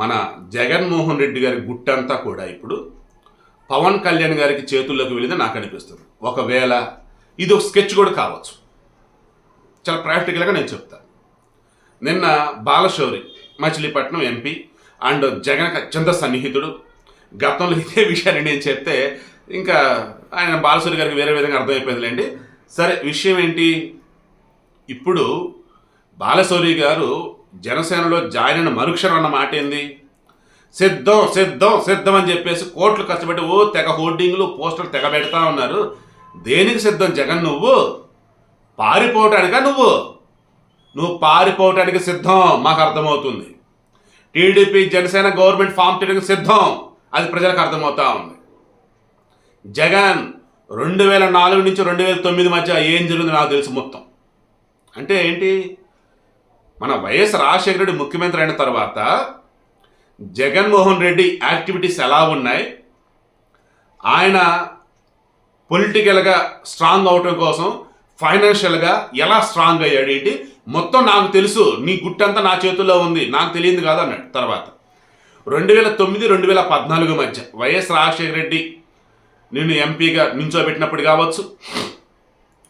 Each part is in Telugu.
మన జగన్మోహన్ రెడ్డి గారి గుట్టంతా కూడా ఇప్పుడు పవన్ కళ్యాణ్ గారికి చేతుల్లోకి వెళ్ళింది నాకు అనిపిస్తుంది. ఒకవేళ ఇది ఒక స్కెచ్ కూడా కావచ్చు. చాలా ప్రాక్టికల్గా నేను చెప్తాను నిన్న బాలశౌరి మచిలీపట్నం ఎంపీ అండ్ జగన్ అత్యంత సన్నిహితుడు. గతంలో ఇదే విషయాన్ని నేను చెప్తే ఇంకా ఆయన బాలశౌరి గారికి వేరే విధంగా అర్థమైపోయిందిలేండి. సరే విషయం ఏంటి? ఇప్పుడు బాలశౌరి గారు జనసేనలో జాయిన్ అయిన మరుక్షణం అన్న మాట ఏంది? సిద్ధం సిద్ధం సిద్ధం అని చెప్పేసి కోట్లు ఖర్చు పెట్టి ఓ తెగ హోర్డింగ్లు పోస్టర్లు తెగ పెడతా ఉన్నారు. దేనికి సిద్ధం జగన్ నువ్వు? పారిపోవటానికా నువ్వు? నువ్వు పారిపోవటానికి సిద్ధం మాకు అర్థమవుతుంది. టీడీపీ జనసేన గవర్నమెంట్ ఫామ్ చేయడానికి సిద్ధం అది ప్రజలకు అర్థమవుతా ఉంది. జగన్ రెండు వేల నాలుగు నుంచి రెండు వేల తొమ్మిది మధ్య ఏం జరిగిందో నాకు తెలుసు మొత్తం. అంటే ఏంటి? మన వైఎస్ రాజశేఖర రెడ్డి ముఖ్యమంత్రి అయిన తర్వాత జగన్మోహన్ రెడ్డి యాక్టివిటీస్ ఎలా ఉన్నాయి? ఆయన పొలిటికల్గా స్ట్రాంగ్ అవటం కోసం ఫైనాన్షియల్గా ఎలా స్ట్రాంగ్ అయ్యాడు ఏంటి? మొత్తం నాకు తెలుసు. నీ గుట్టంతా నా చేతుల్లో ఉంది. నాకు తెలియదు కాదు అన్నాడు తర్వాత. రెండు వేల తొమ్మిది రెండు వేల పద్నాలుగు మధ్య వైఎస్ రాజశేఖర రెడ్డి నిన్ను ఎంపీగా నించోబెట్టినప్పుడు కావచ్చు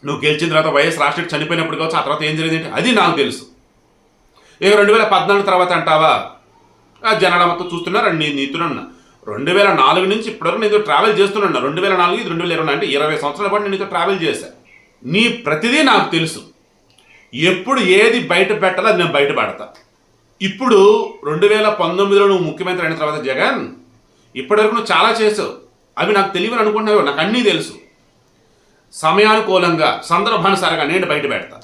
నువ్వు గెలిచిన తర్వాత వైఎస్ రాజశేఖర్ చనిపోయినప్పుడు కావచ్చు ఆ తర్వాత ఏం జరిగింది అది నాకు తెలుసు. ఇక రెండు వేల పద్నాలుగు తర్వాత అంటావా? ఆ జనాల మొత్తం చూస్తున్నారు నేను నీతున్నా రెండు వేల నాలుగు నుంచి ఇప్పటివరకు నేను ట్రావెల్ చేస్తున్నాను రెండు వేల నాలుగు ఇది రెండు వేల ఇరవై అంటే ఇరవై సంవత్సరాల పాటు నేను నీతో ట్రావెల్ చేశాను నీ ప్రతిదీ నాకు తెలుసు. ఎప్పుడు ఏది బయట పెట్టాలో అది నేను బయట పెడతా. ఇప్పుడు రెండు వేల పంతొమ్మిదిలో నువ్వు ముఖ్యమంత్రి అయిన తర్వాత జగన్ ఇప్పటివరకు నువ్వు చాలా చేసావు అవి నాకు తెలియని అనుకుంటున్నావు నాకు అన్నీ తెలుసు. సమయానుకూలంగా సందర్భానుసారంగా నేను బయట పెడతా.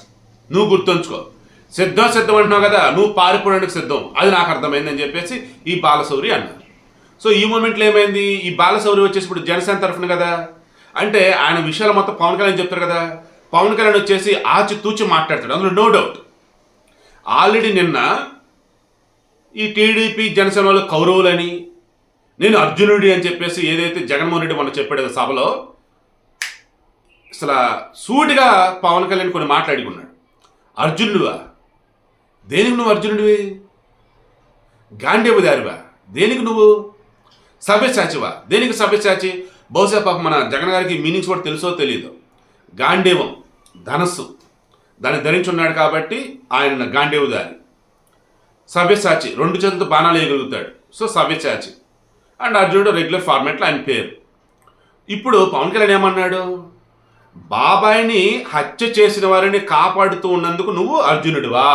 నువ్వు గుర్తుంచుకో. సిద్ధం సిద్ధం అంటున్నావు కదా నువ్వు పారిపోవడానికి సిద్ధం. అది నాకు అర్థమైందని చెప్పేసి ఈ బాలశౌరి అన్నారు. సో ఈ మూమెంట్లో ఏమైంది? ఈ బాలశౌరి వచ్చేసి ఇప్పుడు జనసేన తరఫున కదా? అంటే ఆయన విషయాలు మొత్తం పవన్ కళ్యాణ్ చెప్తారు కదా? పవన్ కళ్యాణ్ వచ్చేసి ఆచితూచి మాట్లాడతాడు. అందులో నో డౌట్ ఆల్రెడీ నిన్న ఈ టీడీపీ జనసేన వాళ్ళు కౌరవులని నేను అర్జునుడి అని చెప్పేసి ఏదైతే జగన్మోహన్ రెడ్డి మొన్న చెప్పాడు కదా సభలో అసలు సూటిగా పవన్ కళ్యాణ్ కొన్ని మాట్లాడుకున్నాడు. అర్జునుడివా? దేనికి నువ్వు అర్జునుడివి? గాంధీవ దారివా దేనికి నువ్వు? సభ్యసాచివా దేనికి సభ్యసాచి బహుశా పాప మన జగన్ గారికి మీనింగ్స్ కూడా తెలుసో తెలియదు గాంధీవం ధనస్సు. దాన్ని ధరించున్నాడు కాబట్టి ఆయన గాంధీవదారి సవ్యసాచి రెండు చేతులతో బాణాలు వేయగలుగుతాడు సో సవ్యసాచి. అండ్ అర్జునుడు రెగ్యులర్ ఫార్మాట్లో ఆయన పేరు. ఇప్పుడు పవన్ కళ్యాణ్ ఏమన్నాడు? బాబాయిని హత్య చేసిన వారిని కాపాడుతూ ఉన్నందుకు నువ్వు అర్జునుడివా?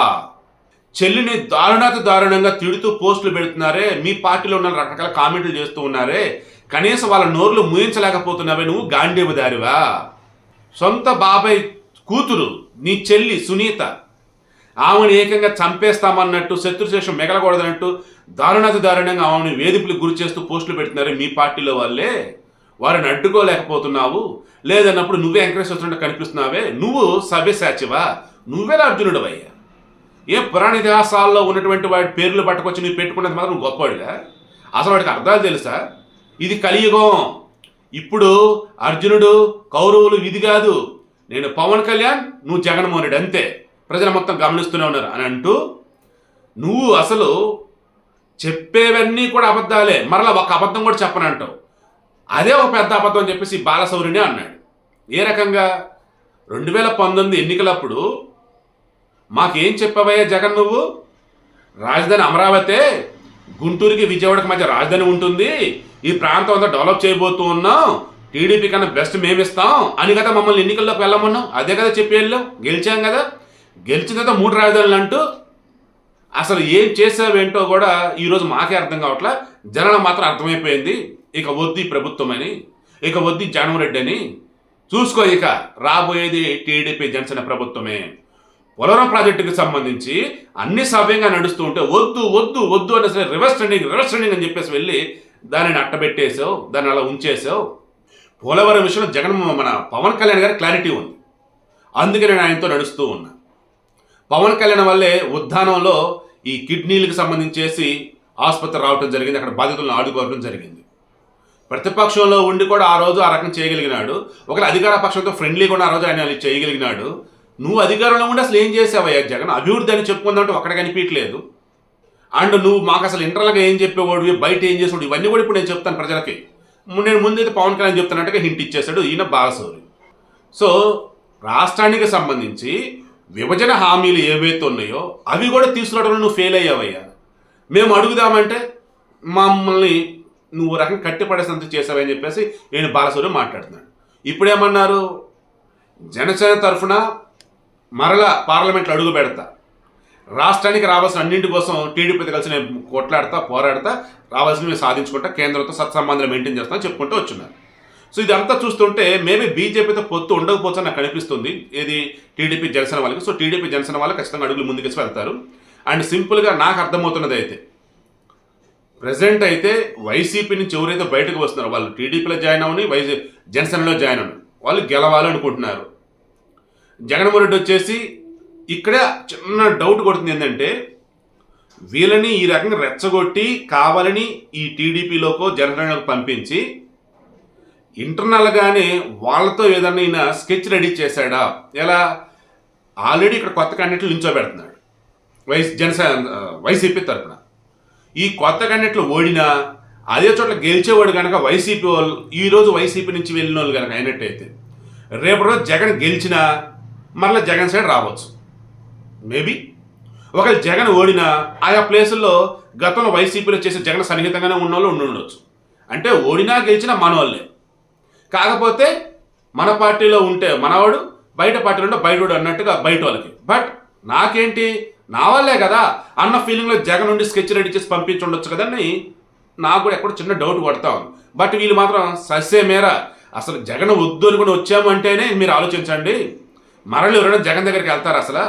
చెల్లిని దారుణాతి దారుణంగా తిడుతూ పోస్టులు పెడుతున్నారే మీ పార్టీలో ఉన్న రకరకాల కామెంట్లు చేస్తూ ఉన్నారే కనీసం వాళ్ళ నోర్లు ముయించలేకపోతున్నావే నువ్వు గాంధీవదారివా సొంత బాబాయ్ కూతురు నీ చెల్లి సునీత ఆమెను ఏకంగా చంపేస్తామన్నట్టు శత్రుశేషం మిగలకూడదన్నట్టు దారుణాతి దారుణంగా ఆమెను వేధింపులకు గురి చేస్తూ పోస్టులు పెడుతున్నారే మీ పార్టీలో వాళ్ళే? వారిని అడ్డుకోలేకపోతున్నావు? లేదన్నప్పుడు నువ్వే ఎంకరేజ్ చేస్తున్నట్టు కనిపిస్తున్నావే? నువ్వు సభ్యసాచివా నువ్వేలా అర్జునుడవయ్యా? ఏ పురాణ ఇతిహాసాల్లో ఉన్నటువంటి వాడి పేర్లు పట్టుకొచ్చి నువ్వు పెట్టుకున్నది మాత్రం గొప్పవాడిగా అసలు వాడికి అర్థాలు తెలుసా? ఇది కలియుగం. ఇప్పుడు అర్జునుడు కౌరవులు ఇది కాదు. నేను పవన్ కళ్యాణ్ నువ్వు జగన్మోహనుడు అంతే. ప్రజలు మొత్తం గమనిస్తూనే ఉన్నారు. అని అంటూ నువ్వు అసలు చెప్పేవన్నీ కూడా అబద్ధాలే. మరలా ఒక అబద్ధం కూడా చెప్పనంటావు. అదే ఒక పెద్ద అబద్ధం అని చెప్పేసి బాలసౌరిని బాలశౌరిని అన్నాడు. ఏ రకంగా? రెండు వేల పంతొమ్మిది ఎన్నికలప్పుడు మాకేం చెప్పవయ్యా జగన్ నువ్వు? రాజధాని అమరావతే గుంటూరుకి విజయవాడకి మధ్య రాజధాని ఉంటుంది. ఈ ప్రాంతం అంతా డెవలప్ చేయబోతూ ఉన్నాం. టీడీపీ కన్నా బెస్ట్ మేమిస్తాం. అని కదా మమ్మల్ని ఎన్నికల్లోకి వెళ్ళమన్నాం అదే కదా చెప్పి వెళ్ళాం గెలిచాం కదా? గెలిచిన తర్వాత మూడు రాజధానులు అంటూ అసలు ఏం చేసావేంటో కూడా ఈరోజు మాకే అర్థం కావట్లా. జనాలు మాత్రం అర్థమైపోయింది. ఇక వద్దు ప్రభుత్వం అని. ఇక వద్దు జగన్మోహన్ రెడ్డి అని. చూసుకో ఇక రాబోయేది టీడీపీ జనసేన ప్రభుత్వమే. పోలవరం ప్రాజెక్టుకి సంబంధించి అన్ని సవ్యంగా నడుస్తూ ఉంటే వద్దు వద్దు వద్దు అని సరే రివర్స్ ట్రెండింగ్ రివర్స్ ట్రెండింగ్ అని చెప్పేసి వెళ్ళి దానిని అట్టబెట్టేసావు దాన్ని అలా ఉంచేసావు పోలవరం విషయంలో జగన్ మన పవన్ కళ్యాణ్ గారి క్లారిటీ ఉంది. అందుకే నేను ఆయనతో నడుస్తూ ఉన్నా. పవన్ కళ్యాణ్ వల్లే ఉద్దానంలో ఈ కిడ్నీలకు సంబంధించేసి ఆసుపత్రి రావటం జరిగింది అక్కడ బాధితులను ఆడుకోవడం జరిగింది. ప్రతిపక్షంలో ఉండి కూడా ఆ రోజు ఆ రకం చేయగలిగినాడు. ఒకవేళ అధికార పక్షంతో ఫ్రెండ్లీ కూడా ఆ రోజు ఆయన చేయగలిగినాడు. నువ్వు అధికారంలో ఉండి అసలు ఏం చేసావయ్యా జగన్ అభివృద్ధి అని చెప్పుకుందామంటే ఒక్కడ కనిపించలేదు అండ్ నువ్వు మాకు అసలు ఇంటర్నల్గా ఏం చెప్పేవాడు? బయట ఏం చేసేవాడు? ఇవన్నీ కూడా ఇప్పుడు నేను చెప్తాను ప్రజలకి. నేను ముందైతే పవన్ కళ్యాణ్ చెప్తానంటే హింట్ ఇచ్చేశాడు ఈయన బాలసౌరి సో రాష్ట్రానికి సంబంధించి విభజన హామీలు ఏవైతే ఉన్నాయో అవి కూడా తీసుకురావడంలో నువ్వు ఫెయిల్ అయ్యావయ్యా. మేము అడుగుదామంటే మమ్మల్ని నువ్వు రకం కట్టిపడేసినంత చేసావని చెప్పేసి నేను బాలసూరి మాట్లాడుతున్నాడు. ఇప్పుడేమన్నారు? జనసేన తరఫున మరలా పార్లమెంట్లో అడుగు పెడతా. రాష్ట్రానికి రావాల్సిన అన్నింటి కోసం టీడీపీతో కలిసి నేను కొట్లాడతా పోరాడతా రావాల్సిన మేము సాధించుకుంటా కేంద్రంతో సత్సంబంధాలు మెయింటైన్ చేస్తా చెప్పుకుంటూ వచ్చున్నారు సో ఇదంతా చూస్తుంటే మేబీ బీజేపీతో పొత్తు ఉండకపోవచ్చు నాకు కనిపిస్తుంది ఏది? టీడీపీ జనసేన వాళ్ళకి. సో టీడీపీ జనసేన వాళ్ళు ఖచ్చితంగా అడుగులు ముందుకేసి వెళ్తారు. అండ్ సింపుల్గా నాకు అర్థమవుతున్నది అయితే ప్రజెంట్ అయితే వైసీపీ నుంచి ఎవరైతే బయటకు వస్తున్నారో వాళ్ళు టీడీపీలో జాయిన్ అవని వైసీ జనసేనలో జాయిన్ అవ్వని వాళ్ళు గెలవాలనుకుంటున్నారు. జగన్మోహన్ రెడ్డి వచ్చేసి ఇక్కడ చిన్న డౌట్ కొడుతుంది ఏంటంటే వీళ్ళని ఈ రకంగా రెచ్చగొట్టి కావాలని ఈ టీడీపీలోకో జనసేనలోకి పంపించి ఇంటర్నల్గానే వాళ్ళతో ఏదన్నా స్కెచ్ రెడీ చేశాడా? ఎలా? ఆల్రెడీ ఇక్కడ కొత్త క్యాండిడేట్లు నించోబెడుతున్నాడు వైస్ జనసేన వైసీపీ తరఫున ఈ కొత్త క్యాండిడేట్లు ఓడినా అదే చోట్ల గెలిచేవాడు కనుక వైసీపీ వాళ్ళు ఈరోజు వైసీపీ నుంచి వెళ్ళిన వాళ్ళు కనుక అయినట్టయితే రేపు రోజు జగన్ గెలిచినా మరలా జగన్ సైడ్ రావచ్చు. మేబీ ఒకవేళ జగన్ ఓడినా ఆయా ప్లేసుల్లో గతంలో వైసీపీలో చేసే జగన్ సన్నిహితంగానే ఉన్న వాళ్ళు ఉండి ఉండొచ్చు. అంటే ఓడినా గెలిచినా మనవాళ్ళే కాకపోతే మన పార్టీలో ఉంటే మనవాడు బయట పార్టీలో ఉంటే బయటోడు అన్నట్టుగా బయట వాళ్ళకి బట్ నాకేంటి? నా వల్లే కదా అన్న ఫీలింగ్లో జగన్ నుండి స్కెచ్ రెడీ చేసి పంపించి ఉండొచ్చు కదని నాకు కూడా ఎక్కడ చిన్న డౌట్ పడతా ఉంది. బట్ వీళ్ళు మాత్రం ససే మేర అసలు జగన్ వద్దు అనుకుని వచ్చాము అంటేనే మీరు ఆలోచించండి. మరలు ఎవరైనా జగన్ దగ్గరికి వెళ్తారు అసలు?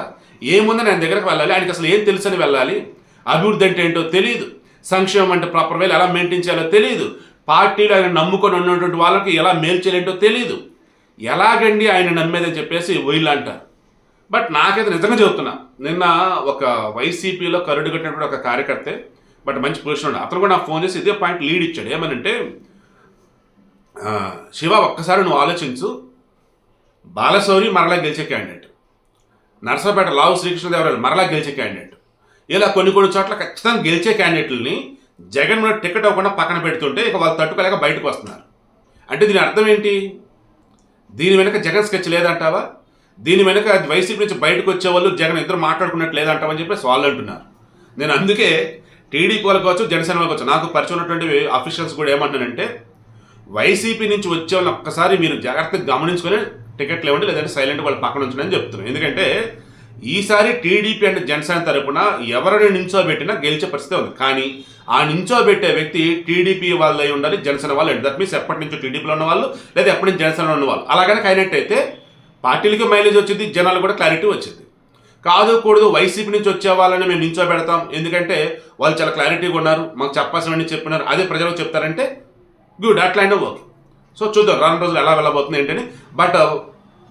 ఏముందని ఆయన దగ్గరికి వెళ్ళాలి? ఆయనకి అసలు ఏం తెలుసని వెళ్ళాలి? అభివృద్ధి అంటే ఏంటో తెలియదు సంక్షేమం అంటే ప్రాపర్ వేలు ఎలా మెయింటైన్ చేయాలో తెలియదు పార్టీలో ఆయన నమ్ముకొని ఉన్నటువంటి వాళ్ళకి ఎలా మేలు చేయాలంటో తెలియదు ఎలాగండి ఆయన నమ్మేదని చెప్పేసి వీళ్ళు అంటారు. బట్ నాకైతే నిజంగా చెబుతున్నా నిన్న ఒక వైసీపీలో కరుడు కట్టినటువంటి ఒక కార్యకర్తే బట్ మంచి పొజిషన్ ఉండే. అతను కూడా నాకు ఫోన్ చేసి ఇదే పాయింట్ లీడ్ ఇచ్చాడు. ఏమనంటే శివ ఒక్కసారి నువ్వు ఆలోచించు బాలశౌరి మరలా గెలిచే క్యాండిడేట్. నర్సపేట లావు శ్రీకృష్ణదేవరాయలు మరలా గెలిచే క్యాండిడేట్. ఇలా కొన్ని కొన్ని చోట్ల ఖచ్చితంగా గెలిచే క్యాండిడేట్లని జగన్ టికెట్ అవ్వకుండా పక్కన పెడుతుంటే ఇక వాళ్ళు తట్టుకోలేక బయటకు వస్తున్నారు. అంటే దీని అర్థం ఏంటి? దీని వెనక జగన్ స్కెచ్ లేదంటావా? దీని వెనక వైసీపీ నుంచి బయటకు వచ్చే వాళ్ళు జగన్ ఇద్దరు మాట్లాడుకున్నట్టు లేదంటావని చెప్పేసి వాళ్ళు అంటున్నారు. నేను అందుకే టీడీపీ వాళ్ళకి కావచ్చు జనసేన వాళ్ళకి వచ్చు నాకు పరిచయం ఉన్నటువంటి అఫీషియల్స్ కూడా ఏమంటానంటే వైసీపీ నుంచి వచ్చే వాళ్ళని ఒక్కసారి మీరు జాగ్రత్తగా గమనించుకొని టికెట్లు ఇవ్వండి లేదంటే సైలెంట్ వాళ్ళు పక్కన ఉంచండి అని చెప్తున్నాను ఎందుకంటే ఈసారి టీడీపీ అంటే జనసేన తరపున ఎవరిని నించోబెట్టినా గెలిచే పరిస్థితి ఉంది. కానీ ఆ నించోబెట్టే వ్యక్తి టీడీపీ వాళ్ళు అయి ఉండాలి జనసేన వాళ్ళు దట్ మీన్స్ ఎప్పటి నుంచో టీడీపీలో ఉన్న వాళ్ళు లేదా ఎప్పటి నుంచి జనసేనలో ఉన్న వాళ్ళు. అలాగనే అయినట్టయితే పార్టీలకి మైలేజ్ వచ్చింది జనాలు కూడా క్లారిటీ వచ్చింది. కాదు కూడదు వైసీపీ నుంచి వచ్చే వాళ్ళని మేము నించోబెడతాం ఎందుకంటే వాళ్ళు చాలా క్లారిటీగా ఉన్నారు మాకు చెప్పాల్సినవన్నీ చెప్పినారు. అదే ప్రజలకు చెప్తారంటే గుడ్ అట్లయినా ఓకే సో చూద్దాం రాను రోజులు ఎలా వెళ్ళబోతుంది ఏంటని. బట్ uh,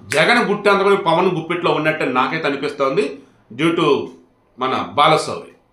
జగన్ గుట్టంత కూడా పవన్ గుప్పిట్లో ఉన్నట్టు నాకైతే అనిపిస్తోంది డ్యూ టు మన బాలస్వామి